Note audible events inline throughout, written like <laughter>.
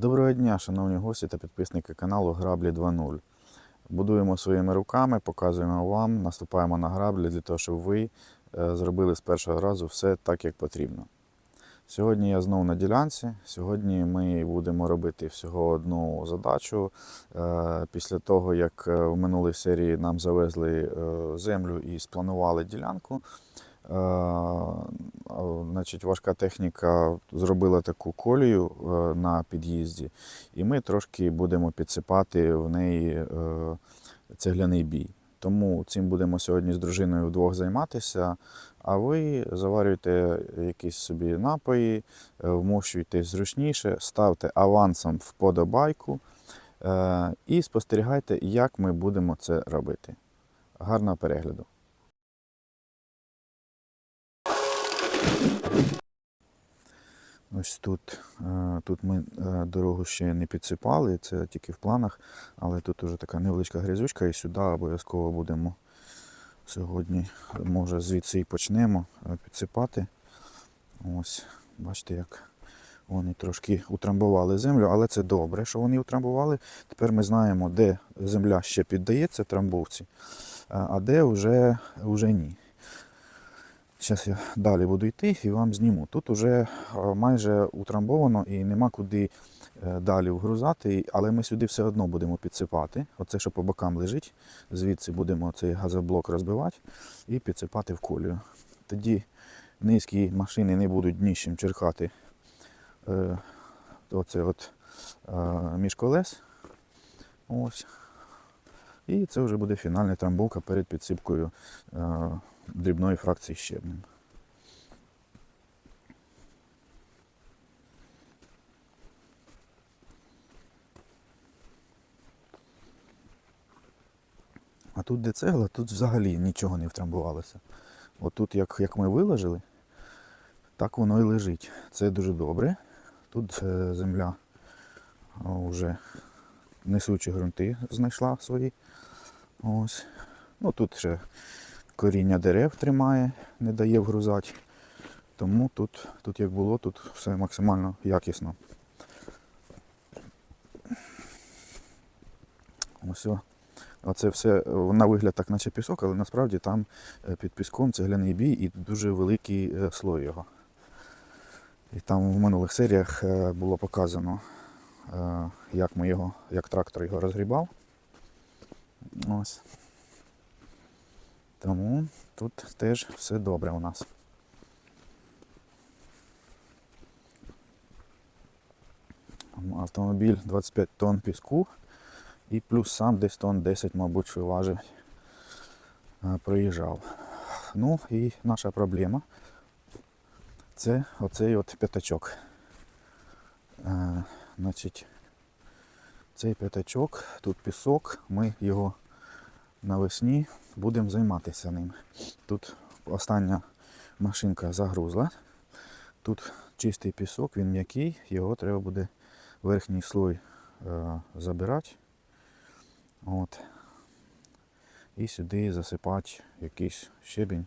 Доброго дня, шановні гості та підписники каналу Граблі 2.0. Будуємо своїми руками, показуємо вам, наступаємо на граблі для того, щоб ви е, зробили з першого разу все так, як потрібно. Сьогодні я знову на ділянці. Сьогодні ми будемо робити всього одну задачу. Е, Після того, як е, в минулій серії нам завезли землю і спланували ділянку, значить, важка техніка зробила таку колію е, на під'їзді, і ми трошки будемо підсипати в неї е, цегляний бій. Тому цим будемо сьогодні з дружиною вдвох займатися. А ви заварюйте якісь собі напої, е, вмощуйте зручніше, ставте авансом вподобайку е, і спостерігайте, як ми будемо це робити. Гарного перегляду! Ось тут, е, тут ми е, дорогу ще не підсипали, це тільки в планах, але тут уже така невеличка грязючка і сюди обов'язково будемо сьогодні, може звідси і почнемо е, підсипати. Ось, бачите, як вони трошки утрамбували землю, але це добре, що вони утрамбували. Тепер ми знаємо, де земля ще піддається трамбовці, а де вже, вже ні. Зараз я далі буду йти і вам зніму. Тут вже майже утрамбовано і нема куди е, далі вгрузати, але ми сюди все одно будемо підсипати. Оце, що по бокам лежить, звідси будемо цей газоблок розбивати і підсипати в колію. Тоді низькі машини не будуть дніщем черкати е, оце от, е, між колес. Ось. І це вже буде фінальна трамбовка перед підсипкою е, дрібної фракції щебнем. А тут де цегла, тут взагалі нічого не втрамбувалося. Отут, як, як ми виложили, так воно і лежить. Це дуже добре. Тут е, земля вже несучі ґрунти знайшла свої. Ось. Ну тут ще коріння дерев тримає, не дає вгрузати. Тому тут, тут як було, тут все максимально якісно. Ось. Оце все е, на вигляд так, наче пісок, але насправді там е, під піском цегляний бій і дуже великий е, слой його. І там в минулих серіях було показано, як ми його, як трактор його розгрібав. Ось. Тому тут теж все добре у нас. Автомобіль 25 тонн піску і плюс сам десь тонн 10, мабуть, що важить, е, проїжджав. Ну і наша проблема це оцей от п'ятачок. Е, значить, цей п'ятачок, тут пісок, ми його навесні будемо займатися ним. Тут остання машинка загрузла. Тут чистий пісок, він м'який, його треба буде верхній слой е, забирати. От. І сюди засипати якийсь щебінь.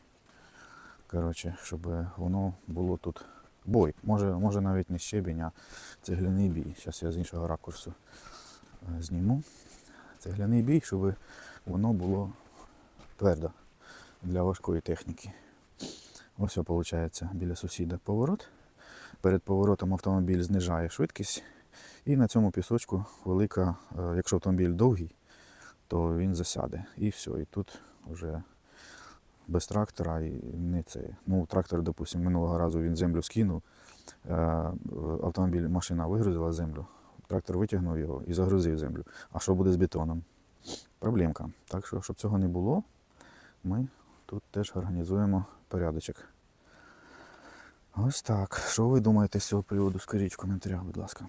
Коротше, щоб воно було тут бой. Може, може навіть не щебінь, а цегляний бій. Зараз я з іншого ракурсу е, зніму. Цегляний бій, щоб воно було твердо для важкої техніки. Ось, виходить, біля сусіда поворот. Перед поворотом автомобіль знижає швидкість. І на цьому пісочку велика, е, якщо автомобіль довгий, то він засяде. І все. І тут вже без трактора і не це. Ну, трактор, допустимо, минулого разу він землю скинув, е, автомобіль, машина вигрузила землю, трактор витягнув його і загрузив землю. А що буде з бетоном? Проблемка. Так що, щоб цього не було, ми тут теж організуємо порядочок. Ось так. Що ви думаєте з цього приводу? Скажіть в коментарях, будь ласка.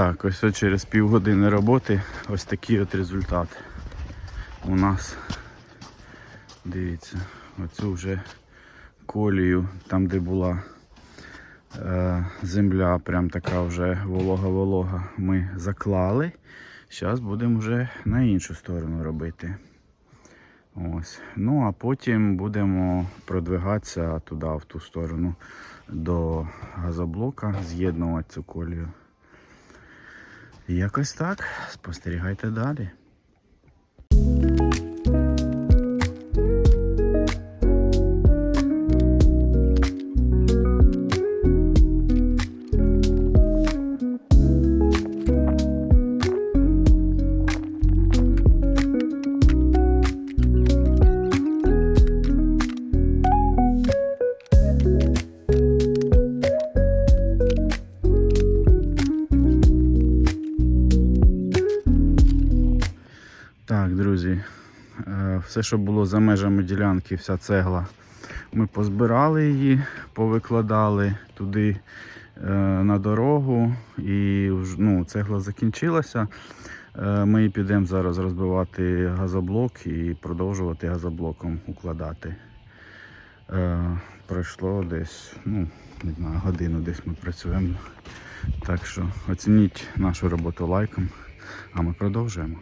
Так, ось от через півгодини роботи ось такий от результат. У нас, дивіться, оцю вже колію, там де була е, земля, прям така вже волога-волога, ми заклали. Зараз будемо вже на іншу сторону робити. Ось. Ну а потім будемо продвигатися туди, в ту сторону, до газоблока, з'єднувати цю колію. Якось так. Спостерігайте далі. Все, що було за межами ділянки, вся цегла, ми позбирали її, повикладали туди е, на дорогу, і ну, цегла закінчилася. Е, Ми підемо зараз розбивати газоблок і продовжувати газоблоком укладати. Е, Пройшло десь, ну, не знаю, годину десь ми працюємо. Так що оцініть нашу роботу лайком, а ми продовжуємо.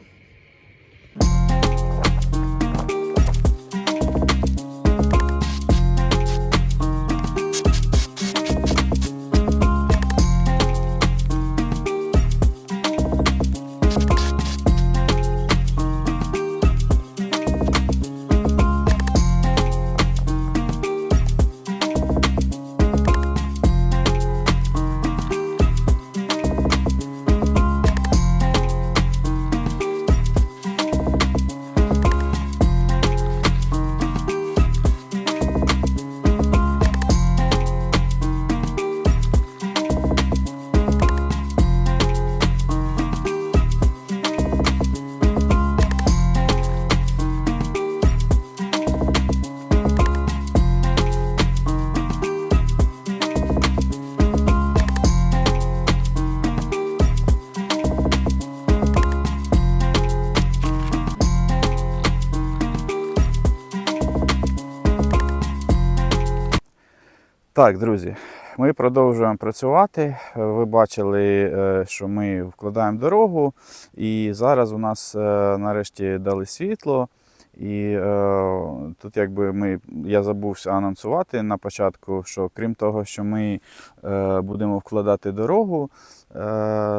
Так, друзі, ми продовжуємо працювати. Ви бачили, е, що ми вкладаємо дорогу, і зараз у нас е, нарешті дали світло. І е, тут якби ми, я забувся анонсувати на початку, що крім того, що ми е, будемо вкладати дорогу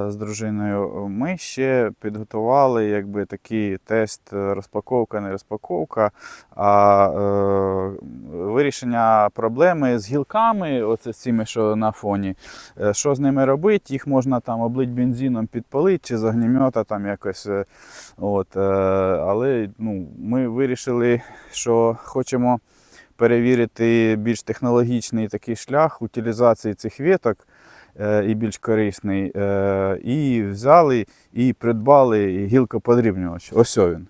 з дружиною, ми ще підготували якби, такий тест е, розпаковка, не розпаковка, а е, вирішення проблеми з гілками, оце з цими, що на фоні. Е, Що з ними робити? Їх можна там облити бензином, підпалити чи з огнемета там якось. е, От, е, але ну, ми вирішили, що хочемо перевірити більш технологічний такий шлях утилізації цих віток е, і більш корисний. Е, і взяли і придбали гілкоподрібнювач. Ось він.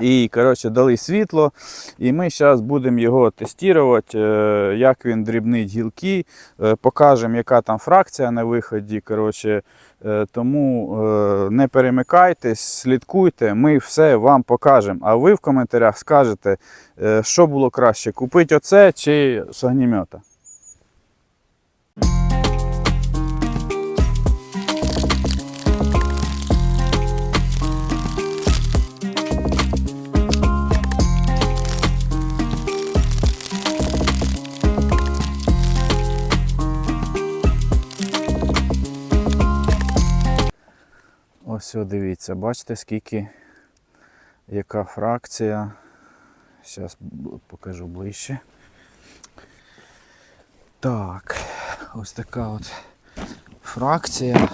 І коротше, дали світло, і ми зараз будемо його тестувати, е, як він дрібнить гілки, е, покажемо, яка там фракція на виході. Коротше, е, тому е, не перемикайтесь, слідкуйте, ми все вам покажемо. А ви в коментарях скажете, е, що було краще, купити оце чи з Ось дивіться, бачите, скільки яка фракція. Зараз покажу ближче. Так, ось така от фракція.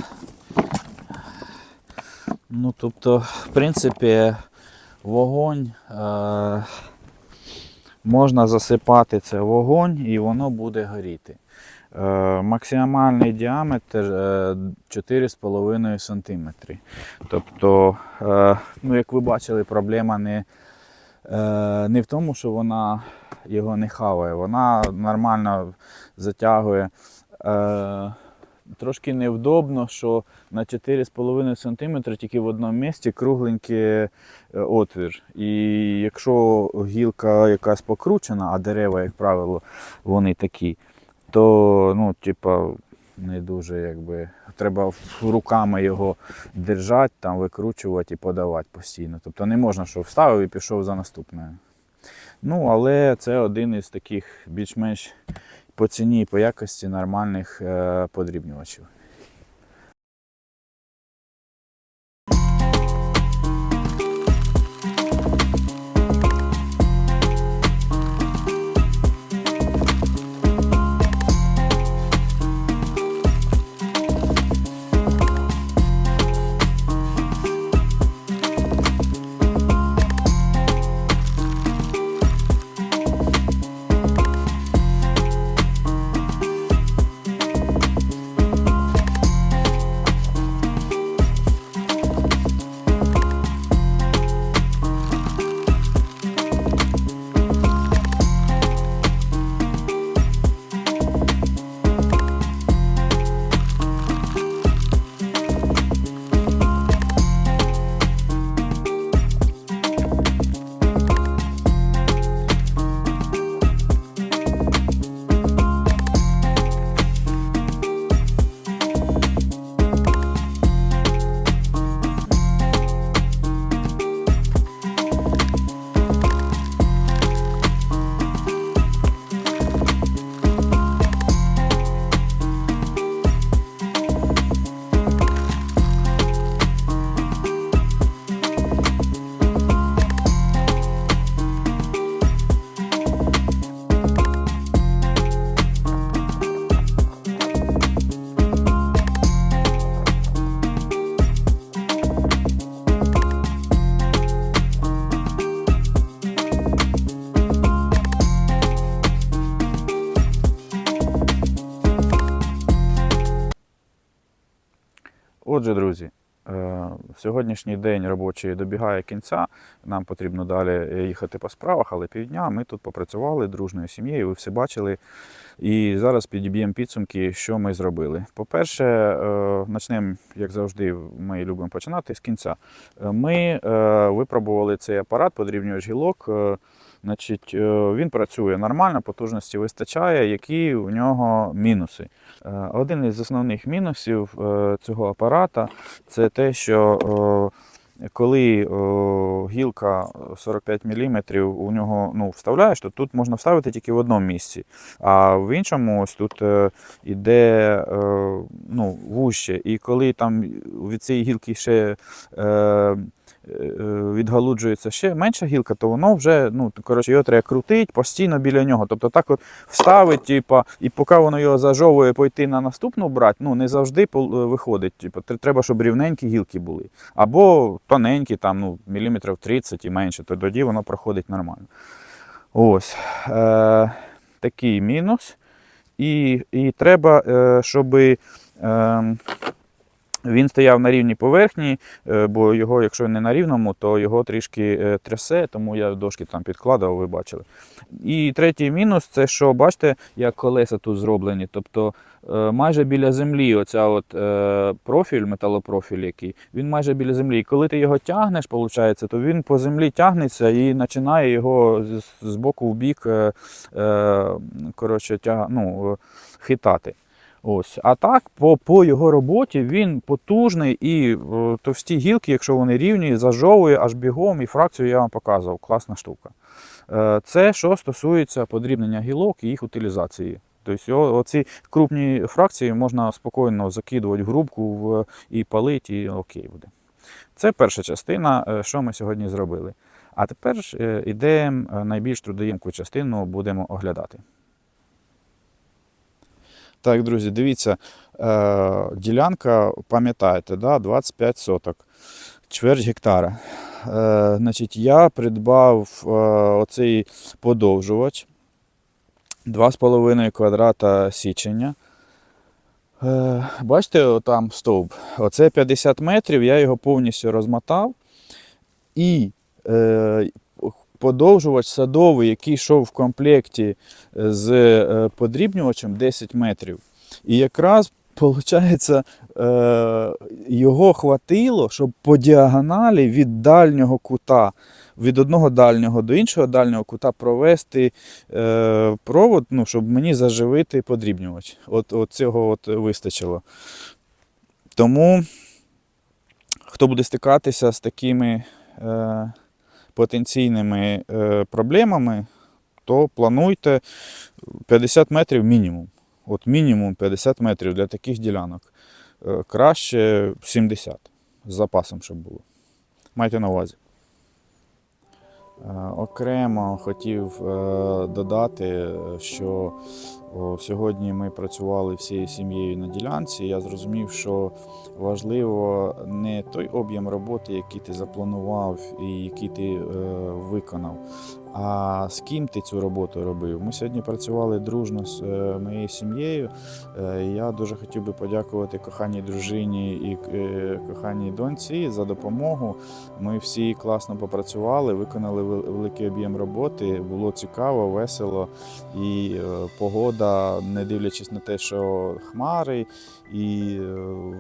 Ну, тобто, в принципі, вогонь е- можна засипати це вогонь і воно буде горіти. Е, Максимальний діаметр е, 4,5 см. Тобто, е, ну, як ви бачили, проблема не, е, не в тому, що вона його не хаває, вона нормально затягує. Е, трошки невдобно, що на 4,5 см тільки в одному місці кругленький е, отвір. І якщо гілка якась покручена, а дерева, як правило, вони такі, то ну, типа, не дуже якби. Треба руками його держати, там, викручувати і подавати постійно. Тобто не можна, що вставив і пішов за наступною. Ну, але це один із таких більш-менш по ціні і по якості нормальних е, подрібнювачів. Отже, друзі, е, сьогоднішній день робочий добігає кінця. Нам потрібно далі їхати по справах, але півдня ми тут попрацювали дружною сім'єю, ви все бачили. І зараз підіб'ємо підсумки, що ми зробили. По-перше, е, почнемо, як завжди, ми любимо починати з кінця. Ми е, випробували цей апарат, подрібнювач гілок. Значить, е, він працює нормально, потужності вистачає. Які у нього мінуси? Е, Один із основних мінусів е, цього апарата це те, що коли гілка 45 мм у нього ну, вставляєш, то тут можна вставити тільки в одному місці. А в іншому ось тут іде ну, вуще. І коли там від цієї гілки ще відгалуджується ще менша гілка, то воно вже, ну, коротше, його треба крутити постійно біля нього. Тобто так от вставить, типа, і поки воно його зажовує, пойти на наступну брати, ну не завжди виходить. Типу, треба, щоб рівненькі гілки були. Або тоненькі, там, ну, міліметрів 30 і менше, то тоді воно проходить нормально. Ось. Е, такий мінус. І, і треба, е, щоб. Е, він стояв на рівній поверхні, е, бо його, якщо не на рівному, то його трішки е, трясе, тому я дошки там підкладав, ви бачили. І третій мінус це що, бачите, як колеса тут зроблені. Тобто е, майже біля землі, оця от профіль, металопрофіль, який, він майже біля землі. І коли ти його тягнеш, виходить, то він по землі тягнеться і починає його з, боку в бік коротше, тяга, ну, хитати. Ось. А так, по, по його роботі він потужний і е, товсті гілки, якщо вони рівні, зажовує аж бігом, і фракцію я вам показував. Класна штука. Е, це що стосується подрібнення гілок і їх утилізації. Тобто оці крупні фракції можна спокійно закидувати в грубку в, і палити, і окей буде. Це перша частина, е, що ми сьогодні зробили. А тепер е, найбільш трудоємку частину будемо оглядати. Так, друзі, дивіться, е, ділянка, пам'ятаєте, да, 25 соток, чверть гектара. Е, значить, я придбав е, оцей подовжувач 2,5 квадрата січення. Бачите, там стовп. Оце 50 метрів, я його повністю розмотав. І подовжувач садовий, який йшов в комплекті з е, подрібнювачем 10 метрів. І якраз Получається, е, його хватило, щоб по діагоналі від дальнього кута, від одного дальнього до іншого дальнього кута провести е, провод, ну, щоб мені заживити подрібнювач. От, от цього от вистачило. Тому, хто буде стикатися з такими е, потенційними е, проблемами, то плануйте 50 метрів мінімум. От мінімум 50 метрів для таких ділянок. Е, Краще 70 з запасом, щоб було. Майте на увазі. Е, Окремо хотів е, додати, е, що сьогодні ми працювали всією сім'єю на ділянці. Я зрозумів, що важливо не той об'єм роботи, який ти запланував і який ти виконав, а з ким ти цю роботу робив. Ми сьогодні працювали дружно з е, моєю сім'єю. Е, Я дуже хотів би подякувати коханій дружині і е, коханій доньці за допомогу. Ми всі класно попрацювали, виконали великий об'єм роботи. Було цікаво, весело і погода, не дивлячись на те, що хмари, і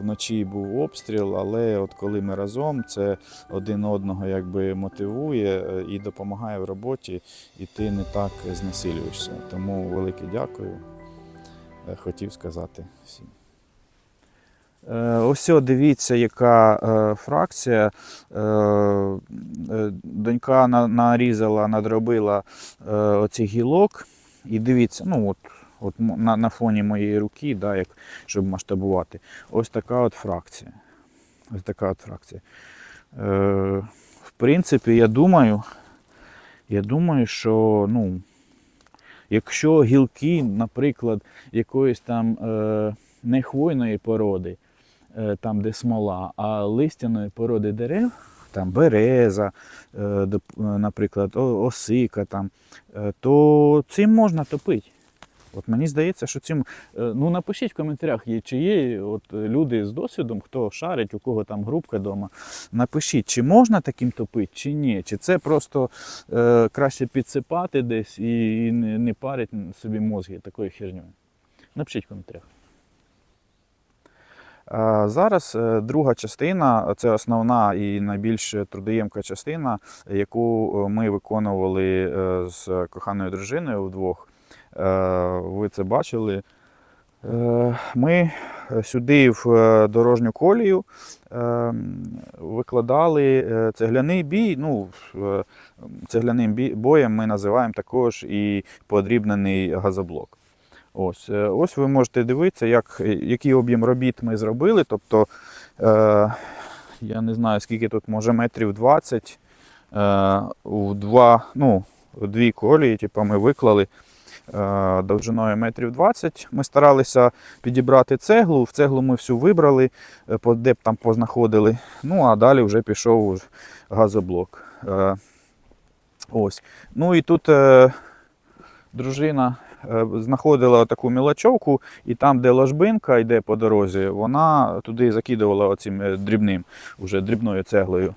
вночі був обстріл. Але от коли ми разом, це один одного якби мотивує і допомагає в роботі, і ти не так знесилюєшся. Тому велике дякую. е, Хотів сказати всім. Е, Ось дивіться, яка е, фракція. Е, е, донька на- нарізала, надробила е, оцих гілок. І дивіться, ну от, от на, на фоні моєї руки, да, як, щоб масштабувати. Ось така от фракція. Ось така от фракція. Е, в принципі, я думаю, я думаю, що ну, якщо гілки, наприклад, якоїсь там е, не хвойної породи, е, там, де смола, а листяної породи дерев, там береза, е, наприклад, осика, там, е, то цим можна топити. От мені здається, що цим. е, Ну напишіть в коментарях, чи є от е, люди з досвідом, хто шарить, у кого там грубка вдома. Напишіть, чи можна таким топити, чи ні. Чи це просто е, краще підсипати десь і, не, парить собі мозги такою херньою. Напишіть в коментарях. Зараз е, друга частина, це основна і найбільш трудоємка частина, яку ми виконували з коханою дружиною вдвох. Е, Ви це бачили. Е, Ми сюди в е, дорожню колію викладали цегляний бій. Ну, цегляним боєм ми називаємо також і подрібнений газоблок. Ось, ось ви можете дивитися, як, який об'єм робіт ми зробили. Тобто, я не знаю, скільки тут, може метрів 20 е, у два, ну, дві колії, типу, ми виклали довжиною метрів 20. Ми старалися підібрати цеглу. В цеглу ми всю вибрали, е, де б там познаходили. Ну, а далі вже пішов газоблок. Е, ось. Ну і тут е, дружина е, знаходила таку мілочовку, і там, де ложбинка йде по дорозі, вона туди закидувала оцим е, дрібним, уже дрібною цеглою.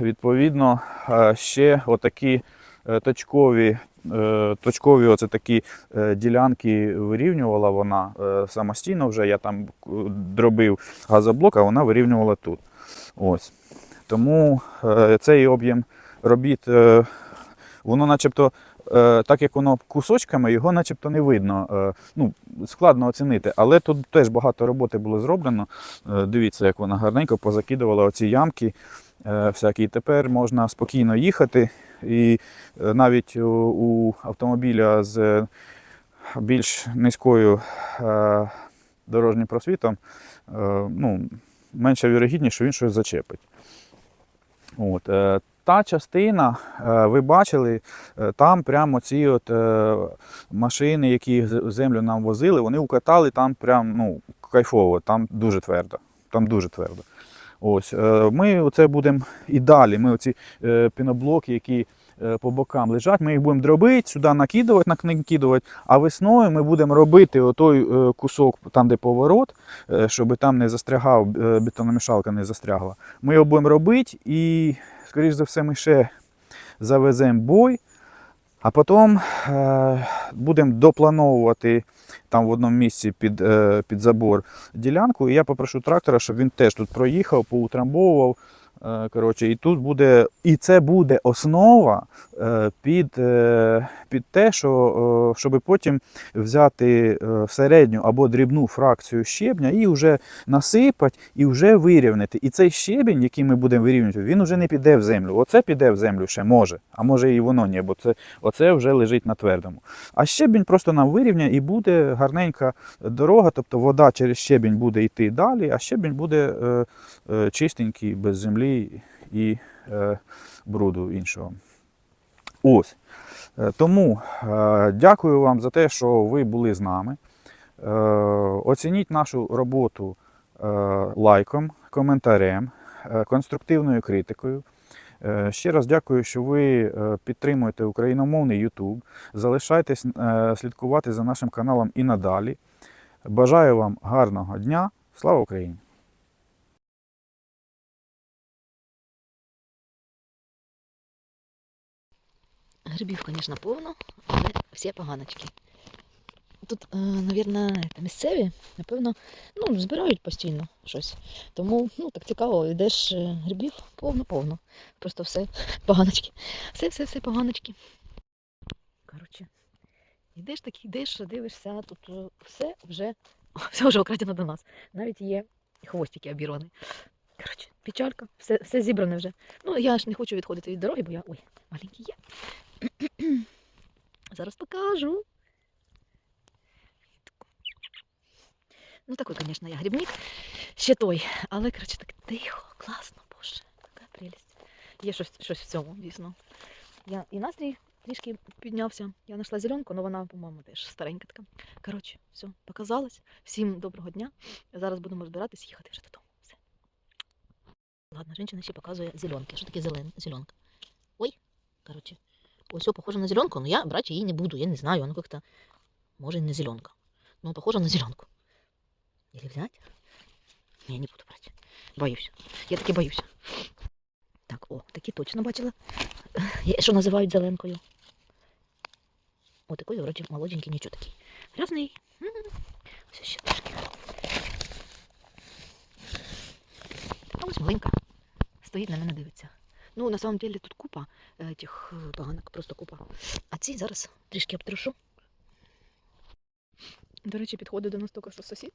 Відповідно, е, ще отакі е, точкові, е, точкові оце такі е, ділянки вирівнювала вона е, самостійно вже. Я там е, дробив газоблок, а вона вирівнювала тут. Ось. Тому е, цей об'єм робіт, е, воно начебто, е, так як воно кусочками, його начебто не видно. Е, ну, складно оцінити, але тут теж багато роботи було зроблено. Е, дивіться, як вона гарненько позакидувала оці ямки. е, Всякі. Тепер можна спокійно їхати. І е, навіть у, автомобіля з е, більш низькою е, дорожнім просвітом ну, менша вірогідність, що він щось зачепить. От, та частина, ви бачили, там прямо ці от, машини, які землю нам возили, вони укатали там прям ну, кайфово, там дуже твердо. Там дуже твердо. Ось, е, ми оце будемо і далі. Ми оці е, піноблоки, які е, по бокам лежать, ми їх будемо дробити, сюди накидувати, накидувати, а весною ми будемо робити отой кусок, там, де поворот, щоб там не застрягав, бетономішалка не застрягла. Ми його будемо робити і, скоріш за все, ми ще завеземо бой. А потім будемо доплановувати там в одному місці під, е, під забор ділянку. І я попрошу трактора, щоб він теж тут проїхав, поутрамбовував. Е, коротше, і тут буде, і це буде основа е, під, е, під те, що, щоб потім взяти середню або дрібну фракцію щебня і вже насипати, і вже вирівняти. І цей щебінь, який ми будемо вирівнювати, він вже не піде в землю. Оце піде в землю ще може, а може і воно ні, бо це, оце вже лежить на твердому. А щебінь просто нам вирівняє і буде гарненька дорога, тобто вода через щебінь буде йти далі, а щебінь буде чистенький, без землі і е, бруду іншого. Ось. Е, Тому е, дякую вам за те, що ви були з нами. Оцініть нашу роботу лайком, коментарем, конструктивною критикою. Ще раз дякую, що ви підтримуєте україномовний YouTube. Залишайтесь слідкувати за нашим каналом і надалі. Бажаю вам гарного дня. Слава Україні! Грибів, звісно, повно, але всі поганочки. Тут, е, мабуть, місцеві, напевно, ну, збирають постійно щось. Тому ну, так цікаво, йдеш е, грибів повно-повно. Просто все <laughs> поганочки. Все-все-все поганочки. Коротше, йдеш так, йдеш, дивишся, тут е, все вже, <laughs> все вже окрадено до нас. Навіть є хвостики обірвані. Коротше, печалька, все, все зібране вже. Ну, я ж не хочу відходити від дороги, бо я. Ой, маленький є. <clears throat> Зараз покажу. Ну, такий, звісно, я грибник. Ще той. Але, коротше, так тихо, класно, боже, яка прелість. Є щось, щось в цьому, дійсно. Я і настрій трішки піднявся. Я знайшла зеленку, але вона, по-моєму, теж старенька така. Коротше, все, показалось. Всім доброго дня. Зараз будемо збиратись їхати вже додому. Все. Ладно, жінка ще показує зеленки. Що таке зелен... зеленка? Ой, коротше. Все похоже на зеленку, но я брать її не буду, я не знаю, она как-то, может, не зеленка. Но похоже на зеленку. Или взять? Не, не буду брать. Боюсь. Я таки боюсь. Так, о, такі точно бачила. <laughs> Що називають зеленкою. О, такий, вроді, молоденький, нічого такий. Грязний. М, Ось ще трошки. А ось маленька. Стоїть на мене дивиться. Ну, на самом деле тут купа тих е, поганок, просто купа. А ці зараз трішки обтрушу. До речі, підходить до нас тільки що сусід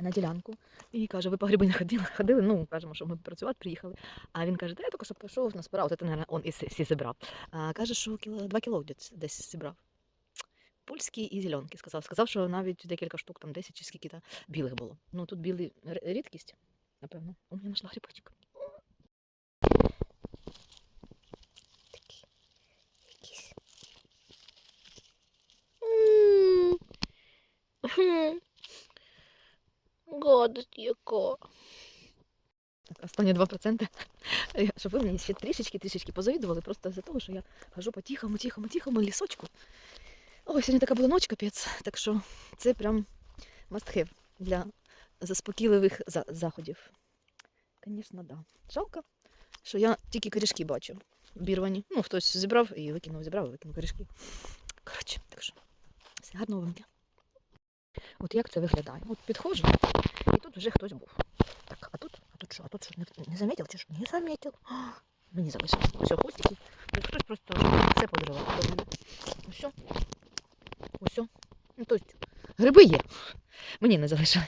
на ділянку і каже, ви по гриби не ходили? <laughs> ходили? Ну, кажемо, що ми працювати приїхали. А він каже, та я тільки що пішов, назбирав, от це, мабуть, он і всі зібрав. Каже, що кіло, два кіло десь, десь зібрав. Польські і зеленки сказав. Сказав, що навіть декілька штук, там 10 чи скільки то білих було. Ну, тут білий рідкість, напевно. О, я знайшла грибочок. Такий. Якийсь. М. Хм. <laughs> Гадость яка. Останні 2%. <laughs> Щоб ви мені ще трішечки-трішечки позавідували, просто за того, що я хожу по тихому, тихому, тихому лісочку. Ой, сьогодні така була ніч, капець, так що це прям must have для заспокійливих за- заходів. Звісно, да. Жалко, що я тільки корішки бачу. Обірвані. Ну, хтось зібрав і викинув, зібрав і викинув корішки. Коротше, так що, все гарного вам дня. От як це виглядає? От підходжу, і тут вже хтось був. Так, а тут, а тут що? А тут що, не, не замітив чи що? Не замітив. Мені залишилось. Все, хвостики. Хтось просто все подривав до мене. Усе. Усе. Ну, тобто, гриби є. Мені не залишили.